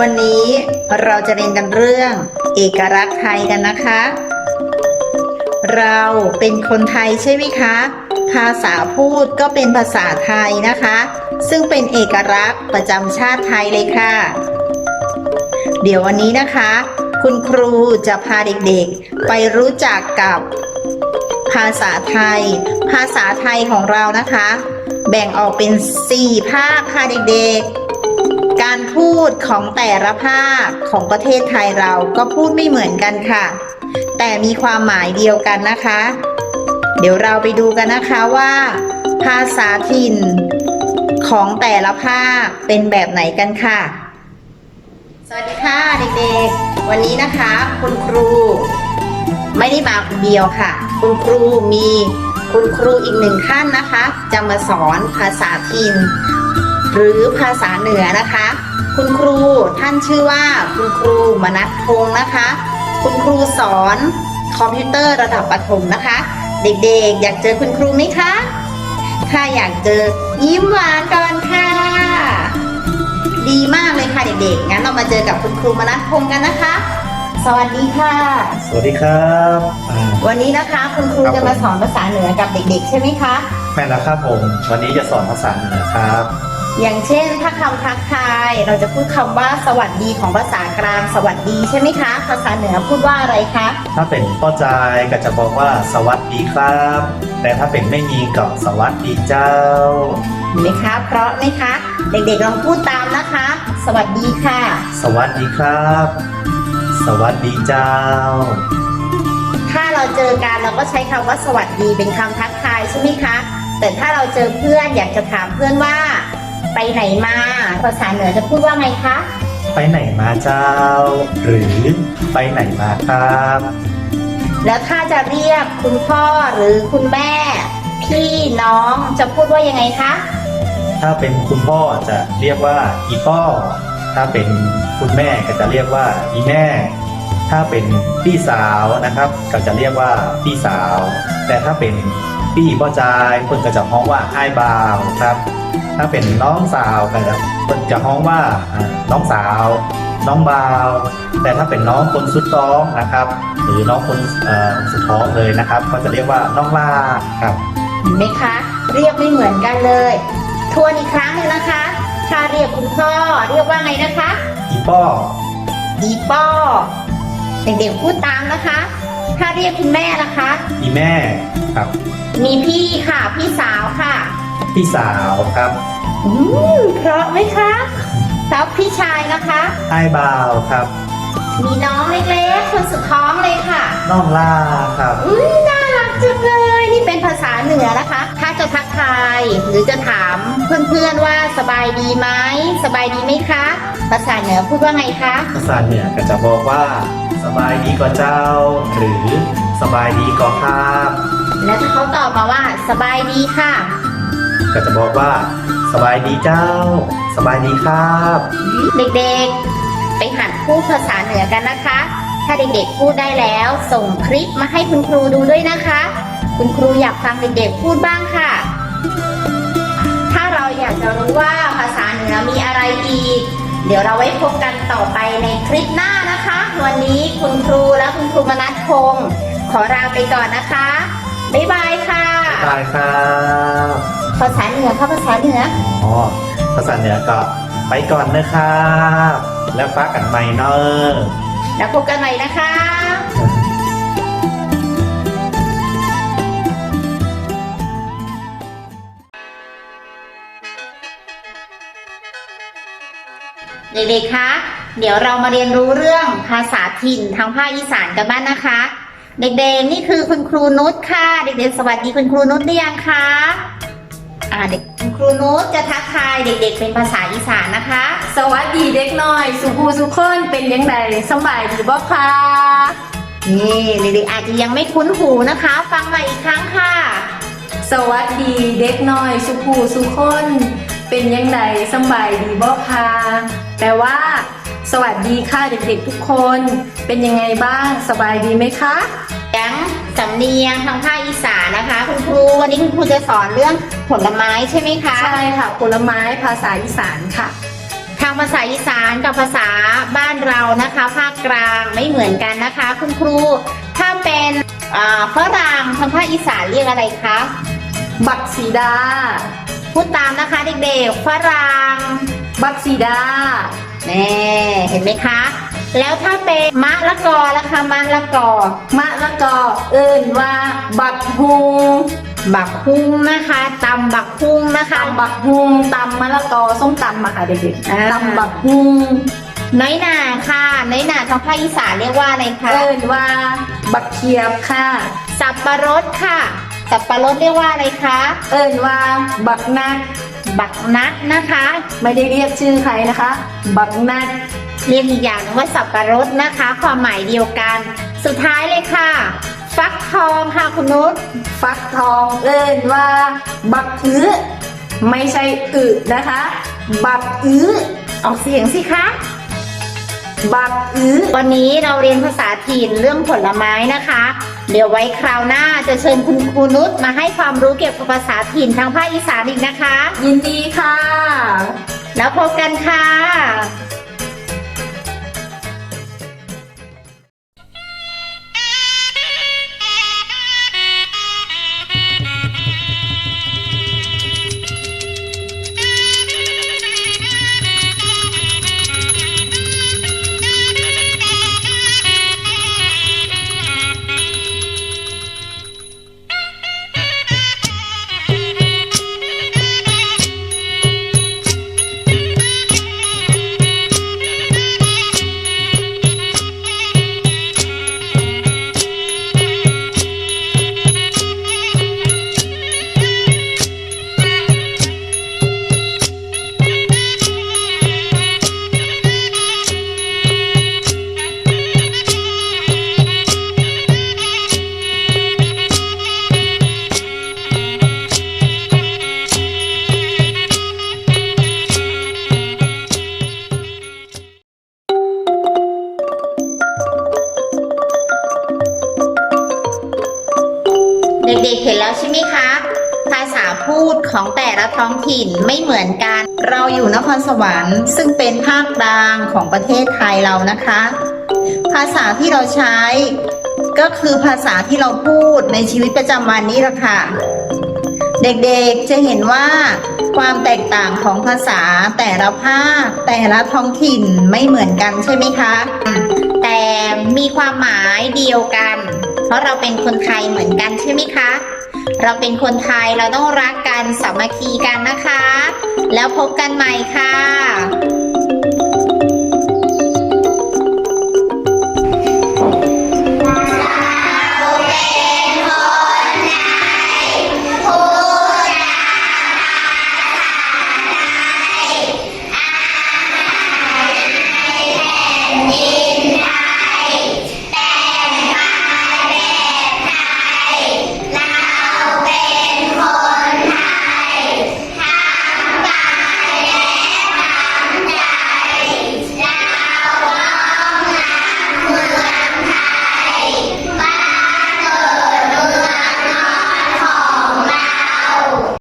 วันนี้เราจะเรียนกันเรื่อง เอกลักษณ์ไทยกันนะคะ เราเป็นคนไทยใช่ไหมคะ ภาษาพูดก็เป็นภาษาไทยนะคะ ซึ่งเป็นเอกลักษณ์ประจำชาติไทยเลยค่ะ เดี๋ยววันนี้นะคะ คุณครูจะพาเด็กๆ ไปรู้จักกับ ภาษาไทย ภาษาไทยของเรานะคะ แบ่งออกเป็น 4 ภาคค่ะเด็กๆ การพูดของแต่ละภาคของประเทศไทยเราก็พูดไม่เหมือนกันค่ะ แต่มีความหมายเดียวกันนะคะ เดี๋ยวเราไปดูกันนะคะว่า ภาษาถิ่น ของแต่ละภาคเป็นแบบไหนกันค่ะ สวัสดีค่ะเด็กๆ วันนี้นะคะคุณครู ไม่ได้มาคนเดียวค่ะ คุณครูมีคุณครูอีกหนึ่งท่านนะคะ จะมาสอนภาษาถิ่น หรือภาษาเหนือนะคะ คุณครูท่านชื่อว่าคุณครูมนัทพงศ์นะคะ คุณครูสอนคอมพิวเตอร์ระดับประถมนะคะ เด็กๆ อยากเจอคุณครูไหมคะถ้าอยากเจอยิ้มหวานก่อนค่ะ ดีมากเลยค่ะเด็กๆงั้นเรามาเจอกับคุณครูมนัทพงศ์กันนะคะ สวัสดีค่ะ สวัสดีครับอ่า วันนี้นะคะคุณครูครับ จะมาสอนภาษาเหนือกับเด็กๆ ใช่ไหมคะ แม่แล้วครับผม วันนี้จะสอนภาษาเหนือครับ อย่างเช่น ถ้าคำทักทาย เราจะพูดคำว่าสวัสดีของภาษากลางสวัสดีใช่ไหมคะ ภาษาเหนือพูดว่าอะไรคะ ถ้าเป็นพ่อจายก็จะบอกว่าสวัสดีครับ แต่ถ้าเป็นไม่มีก็สวัสดีเจ้าเห็นไหมคะ เพราะไหมคะ เด็กๆลองพูดตามนะคะ สวัสดีค่ะ สวัสดีครับ สวัสดีเจ้า ถ้าเราเจอกันเราก็ใช้คำว่าสวัสดีเป็นคำทักทายใช่ไหมคะ แต่ถ้าเราเจอเพื่อนอยากจะถามเพื่อนว่า ไปไหนมาภาษาเหนือจะพูดว่าไงคะ ไปไหนมาเจ้า หรือไปไหนมาครับ แล้วถ้าจะเรียกคุณพ่อหรือคุณแม่ พี่น้องจะพูดว่ายังไงคะ ถ้าเป็นคุณพ่อจะเรียกว่าอีป้อถ้าเป็นคุณแม่ก็จะเรียกว่าอีแม่ ถ้าเป็นพี่สาวนะครับ ก็จะเรียกว่าพี่สาว แต่ถ้าเป็น พี่พ่อจายเพิ่นก็จะฮ้องว่าอ้ายบ่าวครับ ถ้าเป็นน้องสาวก็จะเพิ่นจะฮ้องว่าอ่าน้องสาว น้องบ่าว แต่ถ้าเป็นน้องคนสุดท้องนะครับ หรือน้องคนเอ่อสุดท้องเลยนะครับ ก็จะเรียกว่าน้องลาครับเห็นไหมคะ เรียกไม่เหมือนกันเลยทวนอีกครั้งหนึงนะคะ ถ้าเรียกคุณพ่อเรียกว่าไงนะคะอีป้ออีป้อ เด็กๆพูดตามนะคะ ถ้าเรียกคุณแม่นะคะอีแม่ครับ มีพี่ค่ะ พี่สาวค่ะ พี่สาวครับอืมเพราะไหมคะแล้วพี่ชายนะคะ ไอ้ายบ่าวครับ มีน้องเล็กๆคนสุดท้องเลยค่ะ น้องล่าครับอุ้ยน่ารักจังเลยนี่เป็นภาษาเหนือนะคะ ถ้าจะทักทายหรือจะถามเพื่อนๆว่าสบายดีไหมสบายดีไหมคะ ภาษาเหนือพูดว่าไงคะ ภาษาเหนือก็จะบอกว่าส บายดีก็เจ้า หรือสบายดีก็ครับ แล้วถ้าเขาตอบมาว่าสบายดีค่ะ ก็จะบอกว่า สบายดีเจ้า สบายดีครับ เด็กๆ ไปหัดพูดภาษาเหนือกันนะคะ ถ้าเด็กๆพูดได้แล้ว ส่งคลิปมาให้คุณครูดูด้วยนะคะ คุณครูอยากฟังเด็กๆพูดบ้างค่ะ ถ้าเราอยากจะรู้ว่าภาษาเหนือมีอะไรอีก เดี๋ยวเราไว้พบกันต่อไปในคลิปหน้านะคะ วันนี้คุณครูและคุณครูมนัทพงศ์ขอลาไปก่อนนะคะ บ๊ายบายค่ะ บายครับภาษาเหนือค่ะภาษาเหนือ อ๋อภาษาเหนือก็ไปก่อนนะครับ แล้วฟ้ากันใหม่เนอะ แล้วพบกันใหม่นะคะ เด็กๆ คะ เดี๋ยวเรามาเรียนรู้เรื่องภาษาถิ่นทางภาคอีสานกันบ้างนะคะ เด็กๆ นี่คือคุณครูนุชค่ะ เด็กๆ สวัสดีคุณครูนุชหรือยังคะ อ่าเด็กคุณครูนุชจะทักทายเด็ก ๆ เป็นภาษาอีสานนะคะ สวัสดีเด็กน้อย สุภูสุขคนเป็นยังไงสำบายดีบ่คะนี่เด็กๆอาจจะยังไม่คุ้นหูนะคะ ฟังใหม่อีกครั้งค่ะ สวัสดีเด็กน้อย สุภูสุคน เป็นยังไงสำบายดีบ่คะแปลว่า สวัสดีค่ะเด็กๆทุกคน เป็นยังไงบ้างสบายดีไหมคะเสียงสำเนียงทางภาคอีสานนะคะ คุณครูวันนี้คุณครูจะสอนเรื่องผลไม้ใช่ไหมคะใช่ค่ะผลไม้ภาษาอีสานค่ะคฟังภาษาอีสานกับภาษาบ้านเรานะคะ ภาคกลางไม่เหมือนกันนะคะ คุณครูถ้าเป็นอ่าฝรั่งทางภาคอีสานเรียกอะไรคะบักสีดา พูดตามนะคะเด็กๆฝรั่งบักสีดาแน่เห็นไหมคะ แล้วถ้าเป็นมะละกอล่ะคะมะละกอ มะละกอ เอิ้นว่า บักฮุงบักฮุ้งนะคะตำบักฮุ้งนะคะตำบักฮุงตำมะละกอส้มตำมาค่ะเด็กอ่าๆตำบักฮุงน้อยหนาค่ะ น้อยหนาทางภาคอีสานเรียกว่าอะไรคะเอิ้นว่า บักเขียบค่ะ สับปะรดค่ะ สับปะรดเรียกว่าอะไรคะ เอิ้นว่าบักนัดบักนัดนะคะ ไม่ได้เรียกชื่อใครนะคะ บักนัดเรียกอีกอย่างหนึงว่าสับปะรดนะคะ ความหมายเดียวกัน สุดท้ายเลยค่ะ ฟักทองค่ะคุณนุชฟักทองเอิ้นว่า บักอื้อไม่ใช่อึนะคะ บักอื้อออกเสียงสิคะ บักอื้อวันนี้เราเรียนภาษาถิ่นเรื่องผลไม้นะคะ เดี๋ยวไว้คราวหน้าจะเชิญคุณครูนุชมาให้ความรู้เกี่ยวกับภาษาถิ่นทางภาคอีสานอีกนะคะ ยินดีค่ะ แล้วพบกันค่ะ ไหมคะ ภาษาพูดของแต่ละท้องถิ่นไม่เหมือนกัน เราอยู่นครสวรรค์ ซึ่งเป็นภาคกลางของประเทศไทยเรานะคะ ภาษาที่เราใช้ก็คือภาษาที่เราพูดในชีวิตประจำวันนี้ละค่ะ เด็กๆจะเห็นว่าความแตกต่างของภาษาแต่ละภาค แต่ละท้องถิ่นไม่เหมือนกันใช่ไหมคะ แต่มีความหมายเดียวกัน เพราะเราเป็นคนไทยเหมือนกันใช่ไหมคะ เราเป็นคนไทยเราต้องรักกันสามัคคีกันนะคะ แล้วพบกันใหม่ค่ะ